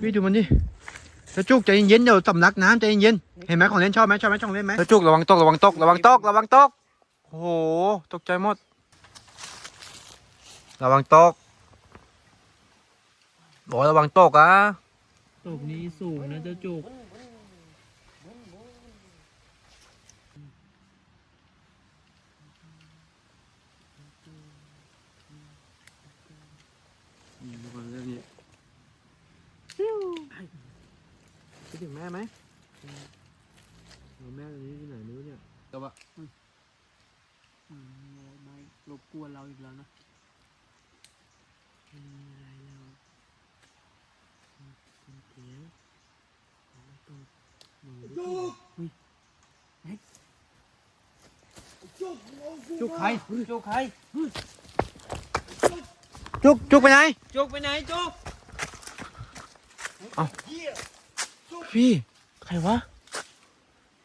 พี่ดูมันดิเจ้าจุกใจเย็นๆเดี๋ยวสำลักน้ำใจเย็นๆเห็นไหมของเล่นชอบไหมชอบไหมชอบเล่นไหมเจ้าจุกระวังตกระวังตกระวังตกระวังตกโอ้โหตกใจหมด ระวังตกบอกระวังตกอะตกนี้สูงนะเจ้าจุก นี่ทุกคนเรื่องนี้คิ ดถึงแม่ไหมเราแม่ตอนนี้ที่ไหนไม่รู้เนี่ยแต่ว่าอืมไม่รบกวนเราอีกแล้วนะไม่มีอะไรแล้วเป็นเสียงไม่ต้องหนูจุกเฮ้ยจุกใครจุกใครจุกจุกไปไหนจุกไปไหนจุก พี่ใครวะ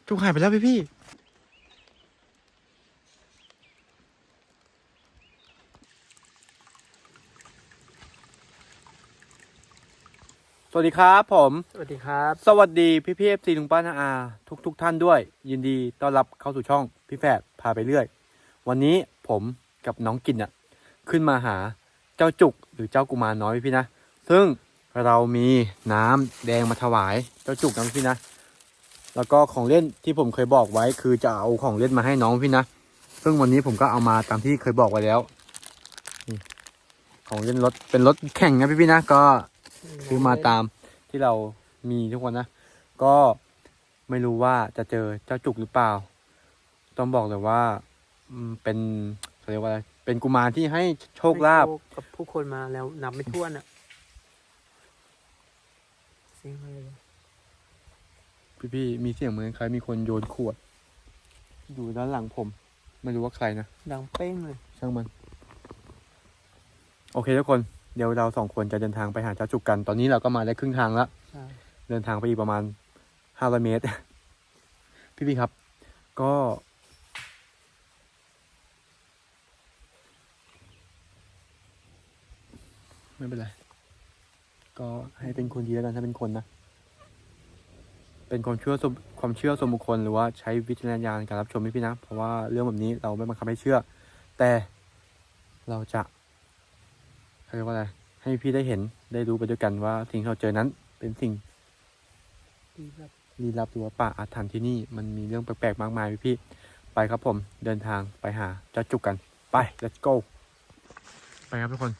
จุกหายไปแล้วพี่พี่สวัสดีครับผม สวัสดีครับ สวัสดีพี่พี่เอฟซีลุงป้านาอาทุกทุกๆท่านด้วย ยินดีต้อนรับเข้าสู่ช่องพี่แฝดพาไปเรื่อย วันนี้ผมกับน้องกินอะ ขึ้นมาหาเจ้าจุกหรือเจ้ากุมารน้อยพี่นะ ซึ่ง เรามีน้ำแดงมาถวายเจ้าจุกนะพี่นะ แล้วก็ของเล่นที่ผมเคยบอกไว้คือจะเอาของเล่นมาให้น้องพี่นะ ซึ่งวันนี้ผมก็เอามาตามที่เคยบอกไว้แล้ว ของเล่นรถเป็นรถแข่งนะพี่พี่นะก็ซื้อมาตามที่เรามีทุกคนนะ ก็ไม่รู้ว่าจะเจอเจ้าจุกหรือเปล่า ต้องบอกเลยว่าเป็นเรียกว่าอะไรเป็นกุมารที่ให้โชคลาภกับผู้คนมาแล้วนับไม่ถ้วนอะ สียงอะไรวะพี่ๆมีเสียงเหมือนใครมีคนโยนขวด อยู่ด้านหลังผม ไม่รู้ว่าใครนะ ดังเป้งเลย ช่างมัน โอเคทุกคน เดี๋ยวเราสองคนจะเดินทางไปหาเจ้าจุกกัน ตอนนี้เราก็มาได้ครึ่งทางแล้ว ใช่ เดินทางไปอีกประมาณห้าร้อยเมตร พี่พี่ๆครับ ก็ไม่เป็นไร ก็ให้เป็นคนดีแล้วกันถ้าเป็นคนนะ เป็นความเชื่อส่วนความเชื่อส่วนบุคคลหรือว่าใช้วิจารณญาณในการรับชมพี่พี่ๆนะ เพราะว่าเรื่องแบบนี้เราไม่บังคับให้เชื่อ แต่เราจะเขาเรียกว่าอะไรให้พี่ได้เห็นได้รู้ไปด้วยกันว่าสิ่งที่เราเจอนั้นเป็นสิ่งดีแบบลี้ลับหรือว่าป่าอาถรรพ์ที่นี่มันมีเรื่องแปลกๆมากมายพี่พี่ๆไปครับผมเดินทางไปหาเจ้าจุกกันไป let's go ไปครับทุกคน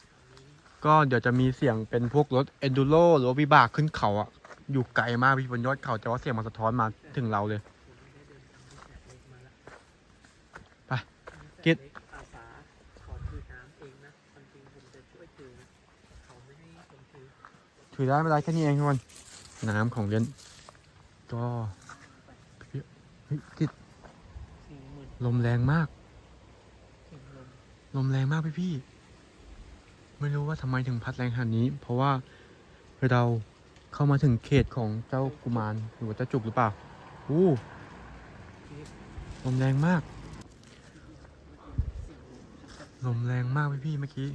ก็เดี๋ยวจะมีเสียงเป็นพวกรถ enduro หรือว่าวิบากขึ้นเขาอะอยู่ไกลมากพี่บนยอดเขาแต่ว่าเสียงมันสะท้อนมาถึงเราเลยไปกิดอาสาขอถือน้ำเองนะความจริงผมจะช่วยถือนะเขาไม่ให้ผมถือถือได้ไม่ได้แค่นี้เองทุกคนน้ำของเล่นก็พี่เฮ้ยกิดเสียงเหมือนลมแรงมากเสียงลมลมแรงมากพี่พี่ๆ ไม่รู้ว่าทำไมถึงพัดแรงขนาดนี้ เพราะว่าเราเข้ามาถึงเขตของเจ้ากุมารหรือว่าเจ้าจุกหรือเปล่าอู้ลมแรงมาก ลมแรงมากพี่พี่เมื่อกี้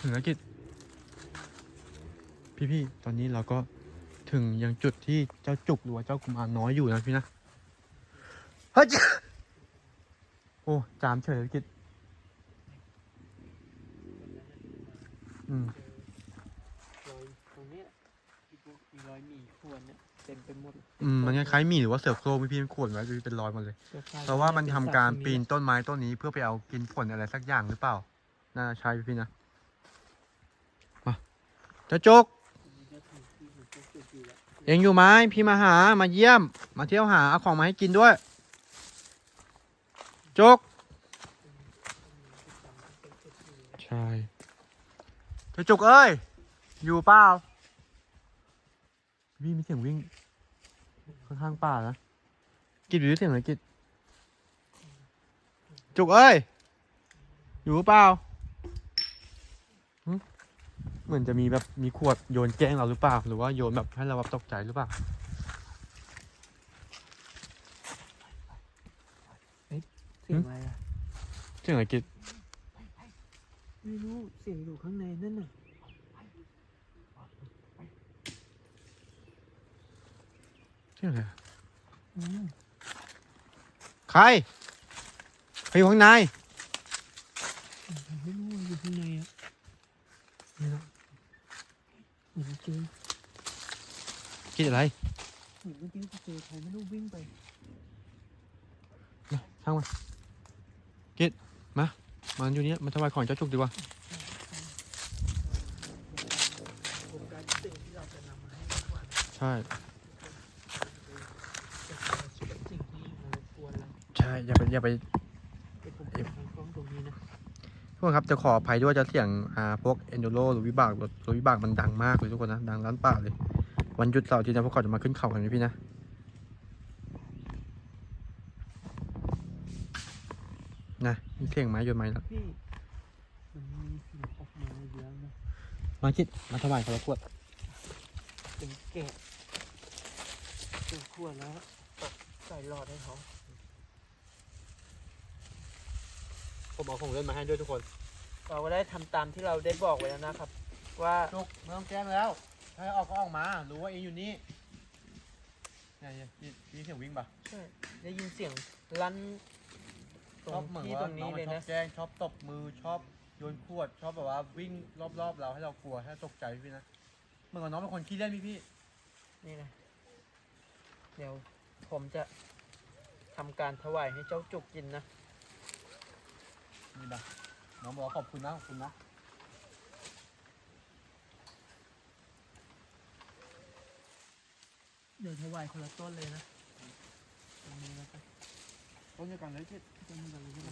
ถึงแล้วกิจพี่พี่ๆตอนนี้เราก็ถึงยังจุดที่เจ้าจุกหรือว่าเจ้ากุมารน้อยอยู่นะพี่นะเฮ้ยโอ้จามเฉยเลยกิจอืมรอยตรงเนี้ยที่พวกมีรอยหมีข่วนเนี่ยเต็มไปหมดอืมมันคล้ายๆหมีหรือว่าเสือโคร่งพี่พี่ๆมันขวนไว้เป็นรอยหมดเลยสื้อผ้เพราะว่ามันทำการเป็ปีนสัตว์ต้นไม้ต้นนี้เพื่อไปเอากินผลอะไรสักอย่างหรือเปล่า น่าใช่พี่นะมาเจ้าจกเองอยู่ไหมพี่มาหามาเยี่ยม มาเที่ยวหาเอาของมาให้กินด้วย จกใช่เจ้าจุกเอ้ย อยู่เปล่าพี่งมีเสียงวิ่งค่อนข้างป่านะกิดหรือเสียงอะไรกิดจุกเอ้ย อยู่เปล่า เหมือนจะมีแบบมีขวดโยนแกล้งเราหรือเปล่า หรือว่าโยนแบบให้เราแบบตกใจหรือเปล่าเสียงอะไรอะเสียงอะไรกิดไม่รู้เสียงอยู่ข้างในนั่นน่ะเสียงอะไรอะอืมใครใครอยู่ข้างใน ไม่รู้ว่าอยู่ข้างในอะ นี่นะ เหมือนเจอ คิด อะไรเหมือนเมื่อกี้เจอใครไม่รู้วิ่งไปนะช่างมันกิดมามาอยู่นี่มาถวายของเจ้าจุกดีกว่าผมการสิ่งที่เราจะนำมาให้ทุกวันใช่จะเป็นสิ่งที่มารบกวนเราใช่อย่าไปอย่าไปเดี๋ยวผมเก็บทางกล้องตรงนี้นะทุกคนครับจะขออภัยด้วยจะเสียงอ่าพวกเอนดูโรหรือวิบากรถรถวิบากมันดังมากเลยทุกคนนะดังร้านป่าเลย วันหยุดเสาร์อาที่นะพวกเขาจะมาขึ้นเขากันนะพี่นะนะมีเสียงไม้โยนไม้แล้วพี่มันมีเสียงออกมาเยอะนะมาคิดมาถวายเขาละขวดเป็นแกะเป็นขวดแล้วตักใส่หลอดให้เขาผมเอาของเล่นมาให้ด้วยทุกคน เราก็ได้ทำตามที่เราได้บอกไว้แล้วนะครับ ว่า จุกไม่ต้องแจ้งแล้ว ให้ออกก็ออกมา รู้ว่าเองอยู่นี่เนี่ยเนี่ยมีมีเสียงวิ่งปะใช่ได้ยินเสียงลั่นตรชอบงเหมือนที่ว่าตรงนี้องมัเลยชอนะบแกล้งชอบตบมือชอบโยนขวดชอบแบบว่าวิ่งรอบๆเราให้เรากลัวให้เราตกใจพี่นะเหมือนกับน้องเป็นคนขี้เล่นพี่พี่นี่นะเดี๋ยวผมจะทำการถวายให้เจ้าจุกกินนะ นี่นะน้องบอกว่าขอบคุณนะขอบคุณนะ เดี๋ยวถวายคนละต้นเลยนะตรงนี้แล้วกันต้นเดียวกันเลยที่ต้นนี้กันเลยใช่ไหม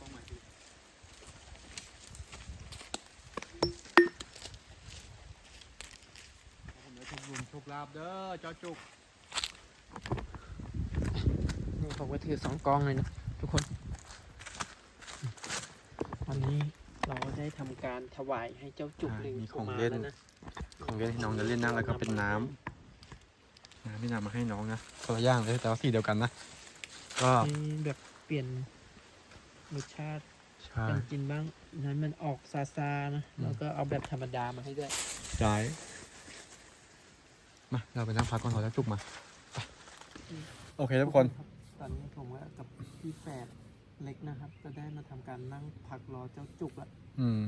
ต้องมาที่ผมจะชุบรวมโชคลาภเด้อเจ้าจุกนี่ผมก็ถือสองกองเลยนะ ทุกคน วันนี้เราก็ได้ทำการถวายให้เจ้าจุกอ่าลิงมีของกุารเล่นแล้วนะของเล่นให้น้องจะเล่นนะแล้วก็เป็นน้ำน้ำที่นำมาให้น้องนะคนละอย่างเลยแต่ว่าสีเดียวกันนะ ก็นี่แบบเปลี่ยนรสชาติใช่การกินบ้างนั้นมันออกซาซาๆนะอืม แล้วก็เอาแบบธรรมดามาให้ด้วยใช่มาเราไปนั่งพักก่อนขอแล้วจุกมาไปโอเคทุกคน ตอนนี้ผมว่ากับพี่แฝดเล็กนะครับก็ได้มาทำการนั่งพักรอเจ้าจุกละอืม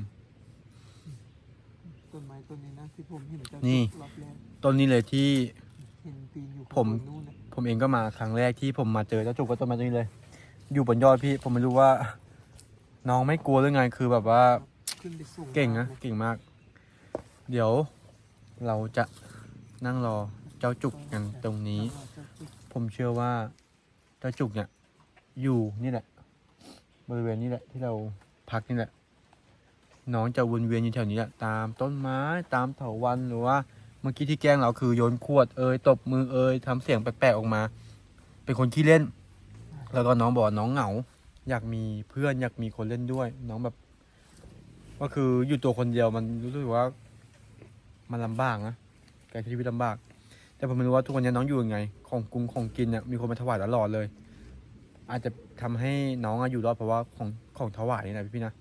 ต้นไม้ต้นนี้นะที่ผมเห็นเจ้านี่ จุกรอบแรกต้นนี้เลยที่ เห็นปีนอยู่ผมข้างบนนู่นนะผมเองก็มาครั้งแรกที่ผมมาเจอเจ้าจุกก็ต้นไม้ต้นนี้เลย อยู่บนยอดพี่ ผมไม่รู้ว่า น้องไม่กลัวหรือไงคือแบบว่า ขึ้นไปสูงเก่งนะมากเก่งมาก เดี๋ยวเราจะนั่งรอเจ้าจุกกันตรงนี้รอเจ้าจุกผมเชื่อว่า เจ้าจุกเนี่ยอยู่นี่แหละ บริเวณนี้แหละ ที่เราพักนี่แหละน้องจะวนเวียนอยู่แถวนี้แหละตามต้นไม้ตามเถาวันหรือว่าเมื่อกี้ที่แกล้งเราคือโยนขวดเอ่ยตบมือเอ่ยทำเสียงแปลกๆออกมา เป็นคนขี้เล่น แล้วก็น้องบอกว่าน้องเหงา อยากมีเพื่อนอยากมีคนเล่นด้วย น้องแบบ ก็คืออยู่ตัวคนเดียวมันรู้สึกว่า มันลำบากนะการใช้ชีวิตลำบาก แต่ผมไม่รู้ว่าทุกวันนี้น้องอยู่ยังไง ของกรุงของกินเนี่ยมีคนมาถวายตลอดเลย อาจจะทำให้น้องอะอยู่รอดเพราะว่าของของถวายนี่นะพี่พี่ๆนะ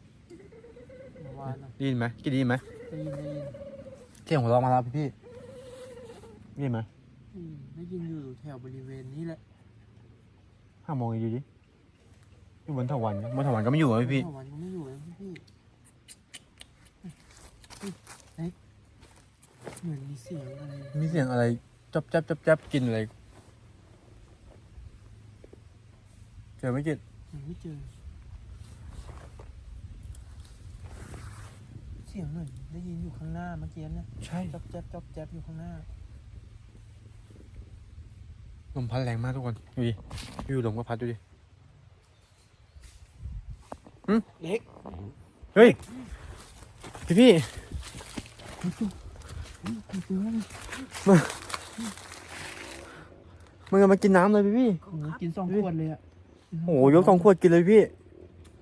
เมื่อวานนะได้ยินไหมกินได้ยินไหมได้ยินได้ยินเสียงหัวเราะมาแล้วพี่พี่ๆได้ยินไหมอืมได้ยินอยู่แถวบริเวณนี้แหละห้ามองดีๆดิอยู่บนถาวันบนถาวันก็ไม่อยู่อะพี่พี่เมื่อวานก็ไม่อยู่แล้วพี่พี่เฮ้ยเฮ้ยเหมือนมีเสียงอะไรมีเสียงอะไร จับจับจับจับกินอะไรเจอไหม่กินยังไม่เจอ เสียงเหมือนได้ยินอยู่ข้างหน้าเมื่อกี้นะใช่จ๊อบแจ๊บจ๊อบแจ๊บอยู่ข้างหน้าลมพัดแรงมากทุกคนดูดิอยู่ลมก็พัดดูดิหึเล็กเฮ้ยพี่พี่มึง มึงเอามากินน้ำเลยพี่พี่ โอ้โหกินสองขวดเลยอะโอ้โหยกสองขวดกินเลยพี่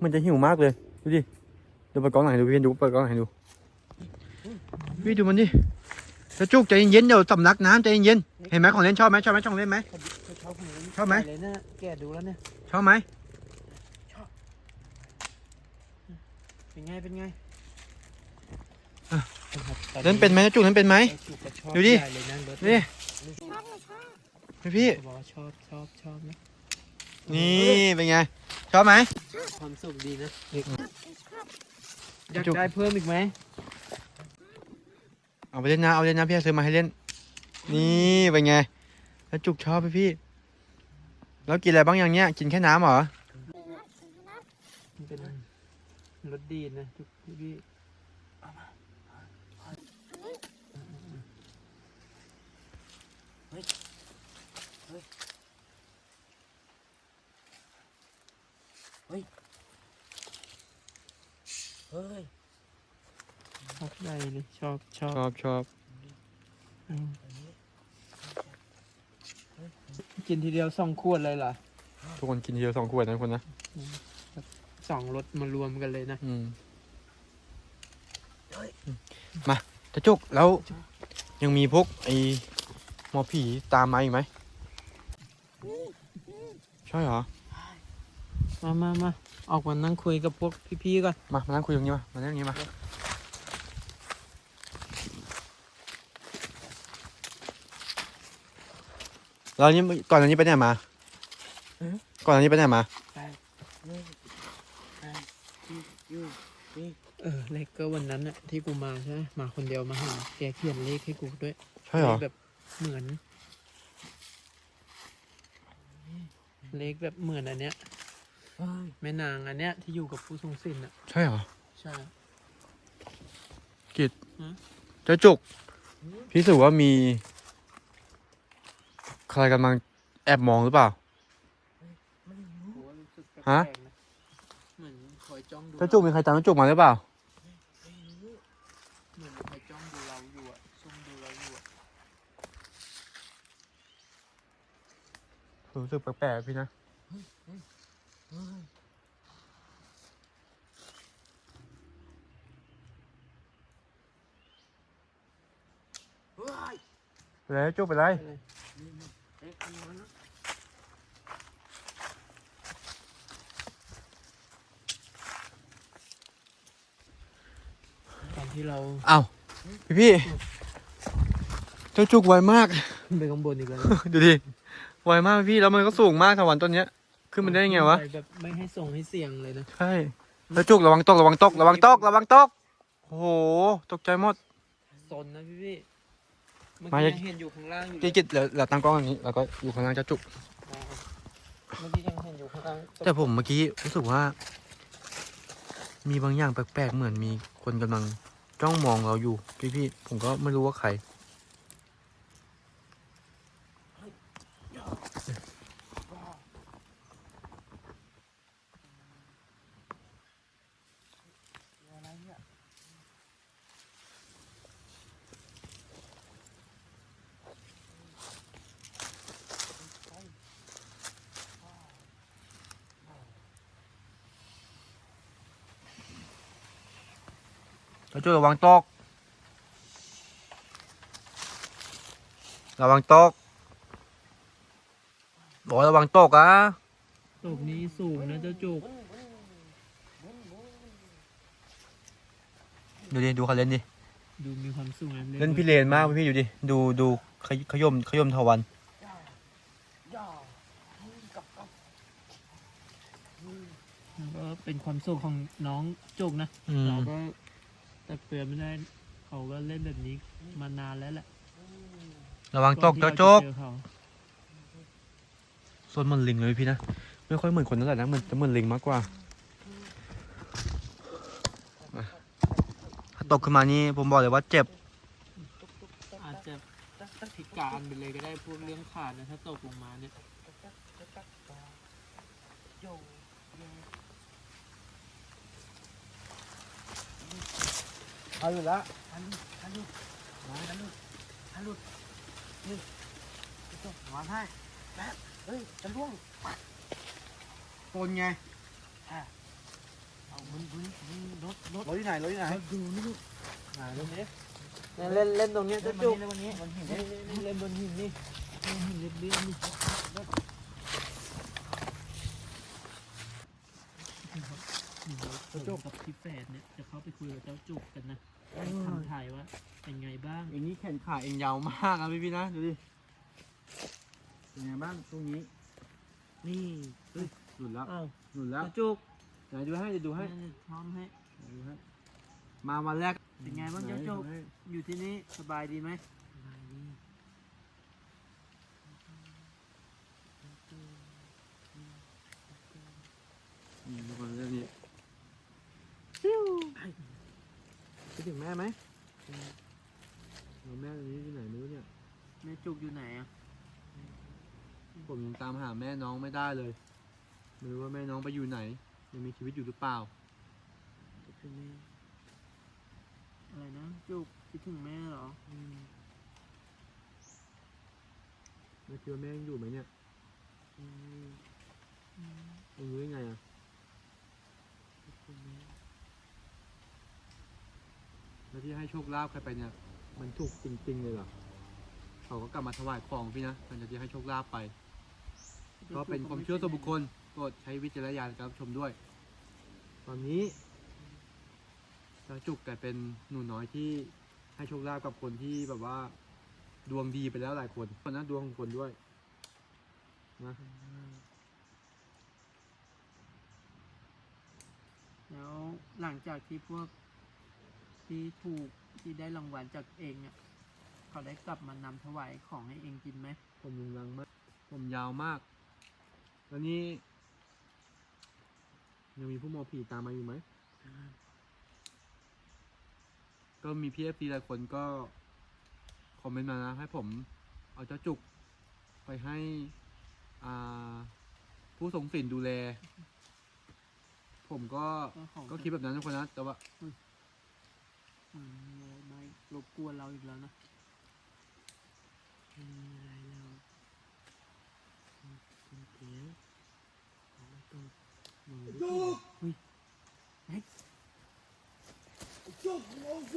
มันจะหิวมากเลย ดูดิดูเปิดกล้องหน่อยดูพี่ดูเปิดกล้องหน่อยดู พี่ดูมันดิแล้วจุกใจเย็นๆเดี๋ยวสำลักน้ำใจเย็นๆเห็นไหมของเล่นชอบไหมชอบไหมชอบเล่นไหม ชอบของชอบไหม เลยนะแกดูแล้วเนี่ย ชอบไหมเป็นไง เป็นไงอะครับตอเล่นเป็นไหมจุกเล่นเป็นไหมจุกก็ชอบดูดิ ใหญ่เลยนะรถดู ดิพี่พี่บอกว่าชอบชอบชอบนะนี่เป็นไง ชอบไหม ความสุขดีนะเด็กอยากจุกได้เพิ่มอีกไหมเอาไปเล่นนะเอาเล่นนะพี่ซื้อมาให้เล่น นี่เป็นไง แล้วจุกชอบไหมพี่แล้วกินอะไรบ้างอย่างเนี้ย กินแค่น้ำเหรอ มันเป็นรถดีนะจุกพี่ ชอบใหญ่เลยชอบชอบชอบชอบอืมกินทีเดียวสองขวดเลยเหรอทุกคนกินทีเดียวสองขวดนะทุกคนนะสองรสมารวมกันเลยนะอืมมาตะจุกแล้วยังมีพวกไอหมอผีตามมาอีกไหมใช่เหรอมามามาออกมานั่งคุยกับพวกพี่ๆก่อนมามานั่งคุยตรงนี้มามานั่งตรงนี้มา เรานี่ก่อนอันนี้ไปไหนมาก่อนอันนี้ไปไหนมานี่ไอ้ที่อยู่นี่เออเลขก็วันนั้นน่ะที่กูมาใช่ไหมมาคนเดียวมาหาแกเขียนเลขให้กูด้วยใช่เหรอ เลขแบบเหมือน เลขแบบเหมือนอันเนี้ยเฮ้ยแม่นางอันเนี้ยที่อยู่กับผู้ทรงศิลป์อะ ใช่เหรอ ใช่เจ้าจุก พี่รู้สึกว่ามี ใครกำลังแอบมองหรือเปล่าไม่รู้กูว่ารู้สึกแปลกฮะๆนะเหมือนคอยจ้องดูเจ้าจุกมีใครตามเจ้าจุกมาหรือเปล่าไม่รู้เหมือนคอยจ้องดูเราอยู่อะซุ่มดูเราอยู่อะรู้สึกแปลกๆพี่นะ เฮ้ยเฮ้ยไปเลยจุกไปเลยอะไร ตอนที่เราเอ้าพี่พี่เจ้าจุกไวมาก ขึ้นไปข้างบนอีกแล้วดูดิ ไวมากพี่ แล้วมันก็สูงมากถวันต้นเนี้ย ขึ้นมาได้ยังไงวะปแบบไม่ให้ส่งให้เสียงเลยนะ ใช่แล้วจุกระวังตกระวังตกระวังตกระวังตก โอ้โห ตกใจหมด สนนะพี่พี่ เมื่อมากี้จะยังเห็นอยู่ข้างล่างอยู่เลพี่ยกิดเราเราตั้งกล้องอย่างนี้แล้วก็อยู่ข้างล่างเจ้าจุก เมื่อกี้ยังเห็นอยู่ข้างล่างแต่ผมเมื่อกี้รู้สึกว่า มีบางอย่างแปลกๆเหมือนมีคนกำลังจ้องมองเราอยู่พี่ๆผมก็ไม่รู้ว่าใครอะไร เจ้าจุกระวังตกระวังตกบอกว่าระวังตกอะตกนี้สูงนะเจ้าจุก ดูดิ ดูเขาเล่นดิ ดูมีความสูงะเล่นพี่เลนมากพี่อยู่ดิ ดูดูขยขยมขยมทวันย่าย่าให้กับกับแล้วก็เป็นความสุขของน้องจุกนะอืมเราก็ ตักเตือนไม่ได้เขาก็เล่นแบบนี้มานานแล้วแหละระวังตกอนเจ้าที่โจรกจะเจอเขาส่วนเหมันลิงเลยพี่นะ ไม่ค่อยเหมือนคนนั่นแหละนะเหมือนจะเหมือนลิงมากกว่ามาถ้าตกขึ้นมานี่ผมบอกเลยว่าเจ็บ อาจจะพิการไปเลยก็ได้พวกเรื่องขาดนะถ้าตกลงมาเนี่ยโยเย เอาอยู่แล้วฮัลโหลฮัลโหลฮัลโหลฮัลโหลนี่กระจกวางให้แป๊บเฮ้ยจะล่วงปนไงเอาบนบนบนรถรถรถที่ไหนรถที่ไหนรถดูนี่ลูกไหนรถนี้เนี่ยเล่นเล่นตรงเนี้ยเล่เจ้านบนจุกนี้เล่นบนนี้บนหินนี่นี่นี่นี่เล่นบนหินนี่หินเรียบเรียบนี่ เจ้าจุกกับพี่แฝดเนี่ยจะเข้าไปคุยกับเจ้าจุกกันนะทำถ่ายว่าเป็นไงบ้างเองนี่แขนขาเองยาวมากอะพี่พี่นะดูดิเป็นไงบ้างตรงนี้ นี่หลุดแล้วอ้าวหลุดแล้ว เจ้าจุกเดี๋ยวดูให้เดี๋ยวดูให้นี่พร้อมให้เดี๋ยวดูให้ มาวันแรกเป็นไงบ้างเจ้าจุกไหนอยู่ที่นี่สบายดีไหมอืมดูก่อนเรื่องนี้ คิดถึงแม่ไหมเราแม่ตอนนี้ที่ไหนไม่รู้เนี่ย แม่จุกอยู่ไหนอะผมยังตามหาแม่น้องไม่ได้เลยไม่รู้ว่าแม่น้องไปอยู่ไหน ยังมีชีวิตอยู่หรือเปล่าคือแม่อะไรนะจุกคิดถึงแม่เหรออืมไม่คิดว่าแม่ยังอยู่ไหมเนี่ยอืมเองรู้ยังไงอะคือแม่ แล้วที่ให้โชคลาภใครไปเนี่ย มันถูกจริง ๆ เลยเหรอเขาก็กลับมาถวายของพี่นะหลังจากที่ให้โชคลาภไป ก็เป็นความเชื่อส่วนบุคคลโปรดใช้วิจารณญาณในการรับชมด้วย ตอนนี้เจ้าจุกกลายเป็นหนูน้อยที่ให้โชคลาภกับคนที่แบบว่า ดวงดีไปแล้วหลายคนคนนั้นดวงของคนด้วยนะแล้วหลังจากที่พวก ที่ถูกที่ได้รางวัลจากเองเนี่ยเขาได้กลับมานำถวายของให้เองกินไหมผมลุงรังมาก ผมยาวมาก แล้วนี่ยังมีผู้หมอผีตามมาอยู่ไหม ก็มีพี่เอฟซีหลายคนก็คอมเมนต์มานะ ให้ผมเอาเจ้าจุกไปให้อ่าผู้ทรงศีลดูแล ผมก็ก็ของก็คิดแบบนั้นทุกคนนะ แต่ว่าอื มไม่รบกวนเราอีกแล้วนะไม่มีอะไรแล้วคุณเสียงไม่ต้อง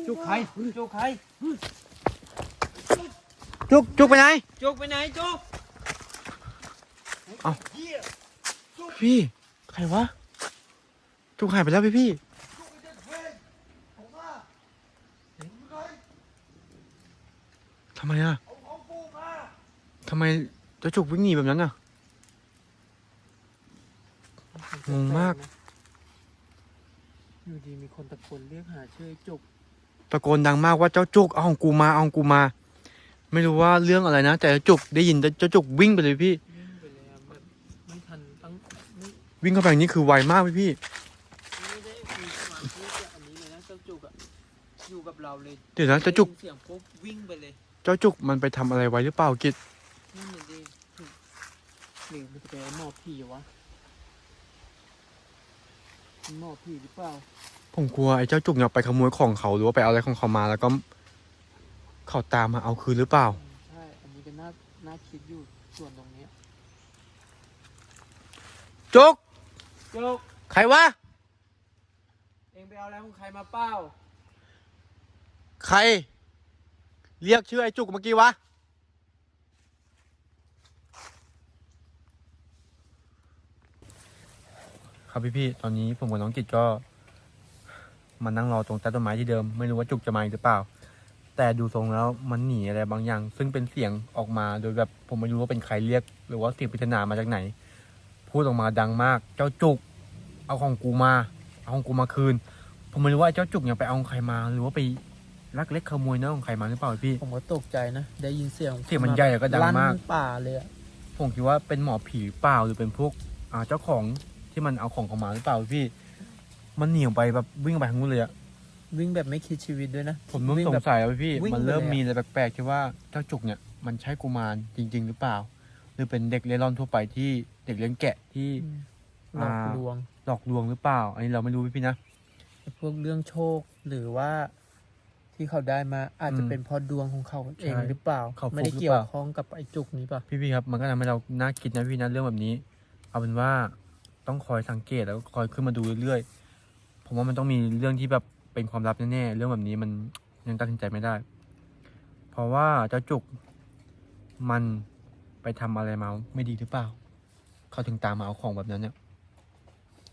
จุกใครจุกใครจุกจุกไปไหนจุกไปไหนจุกพี่ ใครวะ จุกหายไปแล้วพี่พี่ทำ ไมอะทำไมเจ้าจุกวิ่งหนีแบบนั้นอะ งงมาก อยู่ดีมีคนตะโกนเรียกหาชื่อไอ้จุก ตะโกนดังมากว่าเจ้าจุกเอาของกูมาเอาของกูมา ไม่รู้ว่าเรื่องอะไรนะ แต่เจ้าจุกได้ยินแต่เจ้าจุกวิ่งไปเลยพี่ วิ่งไปเลยอะแบบไม่ทันตั้งไม่วิ่งเข้าไปอย่างนี้คือไวมากพี่พี่ ไม่ได้มีความที่จะอันนี้เลยนะเจ้าจุกอะอยู่กับเราเลยเดี๋ยวนะเจ้าจุก ได้ยินเสียงปุ๊บวิ่งไปเลย เจ้าจุกมันไปทำอะไรไว้หรือเปล่ากิจนั่นเลยดิหรือมันจะเป็นหมอผีวะหมอผีหรือเปล่าผมกลัวไอ้เจ้าจุกเนี่ยไปขโมยของเขาหรือว่าไปเอาอะไรของเขามาแล้วก็ เขาตามมาเอาคืนหรือเปล่า อืมใช่ อันนี้ก็น่าน่าคิดอยู่ส่วนตรงเนี้ยจุกจุกใครวะเองไปเอาอะไรของใครมาเป้าใคร เรียกชื่อไอ้จุกเมื่อกี้วะ ครับพี่พี่ตอนนี้ผมกับน้องกิจก็ มานั่งรอตรงใต้ต้นไม้ที่เดิม ไม่รู้ว่าจุกจะมาอีกหรือเปล่า แต่ดูทรงแล้วมันหนีอะไรบางอย่าง ซึ่งเป็นเสียงออกมาโดยแบบผมไม่รู้ว่าเป็นใครเรียก หรือว่าเสียงปริศนามาจากไหน พูดออกมาดังมาก เจ้าจุก เอาของกูมา เอาของกูมาคืน ผมไม่รู้ว่าไอ้เจ้าจุกเนี่ยไปเอาของใครมาหรือว่าไป ลักเล็กขโมยเนื้อของใครมาหรือเปล่าพี่ ผมก็ตกใจนะ ได้ยินเสียงเสียงมันใหญ่แล้วก็ดังมาก ลั่นป่าเลยอะผมคิดว่าเป็นหมอผีหรือเปล่าหรือเป็นพวกอ่าเจ้าของที่มันเอาของเขามาหรือเปล่าพี่ มันหนีออกไปแบบวิ่งไปทางนู้นเลยอะวิ่งแบบไม่คิดชีวิตด้วยนะ ผมเริ่มวิ่สงแบบ สัยแล้วพี่ วิ่งมันเริ่มไปเลยอะ มีอะไรแปลกๆที่ว่าเจ้าจุกเนี่ยมันใช่กุมารจริง ๆ หรือเปล่า หรือเป็นเด็กเล่ร่อนทั่วไปที่เด็กเลี้ยงแกะที่หลอกอ่าลวงหลอกลวงหรือเปล่า อันนี้เราไม่รู้พี่ๆนะไอ้พวกเรื่องโชคหรือว่า ที่เขาได้มาอาจจะอืมเป็นเพราะดวงของเขาเองใช่หรือเปล่าเขาฟุกไม่ได้หรือเกี่ยเปวล่าข้องกับไอ้จุกนี้ป่ะพี่ๆครับมันก็ทำให้เราน่าคิดนะพี่นะเรื่องแบบนี้ เอาเป็นว่าต้องคอยสังเกตแล้วก็คอยขึ้นมาดูเรื่อยๆผมว่ามันต้องมีเรื่องที่แบบเป็นความลับแน่ๆเรื่องแบบนี้มันยังตัดสินใจไม่ได้ เพราะว่าเจ้าจุกมันไปทำอะไรมาไม่ดีหรือเปล่า เขาถึงตามมาเอาของแบบนั้นเนี่ย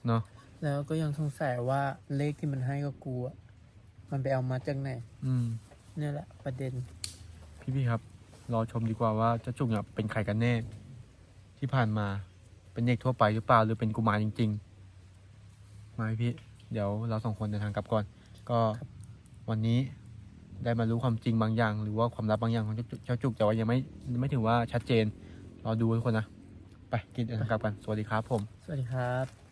เนาะแล้วก็ยังสงสัยว่าเลขที่มันให้กับกูอะ มันไปเอามาจากไหนอืมเนี่ยแหละประเด็น พี่ๆครับ รอชมดีกว่าว่าเจ้าจุกเนี่ยเป็นใครกันแน่ ที่ผ่านมาเป็นเด็กทั่วไปหรือเปล่าหรือเป็นกุมารจริง ๆ มาพี่ๆเดี๋ยวเราสองคนเดินทางกลับก่อน ก็วันนี้ได้มารู้ความจริงบางอย่าง หรือว่าความลับบางอย่างของเจ้าจุกเจ้าจุกแต่ว่ายังไม่ไม่ถือว่าชัดเจนรอดูทุกคนนะไปกินเดินทางกลับกันสวัสดีครับผม สวัสดีครับ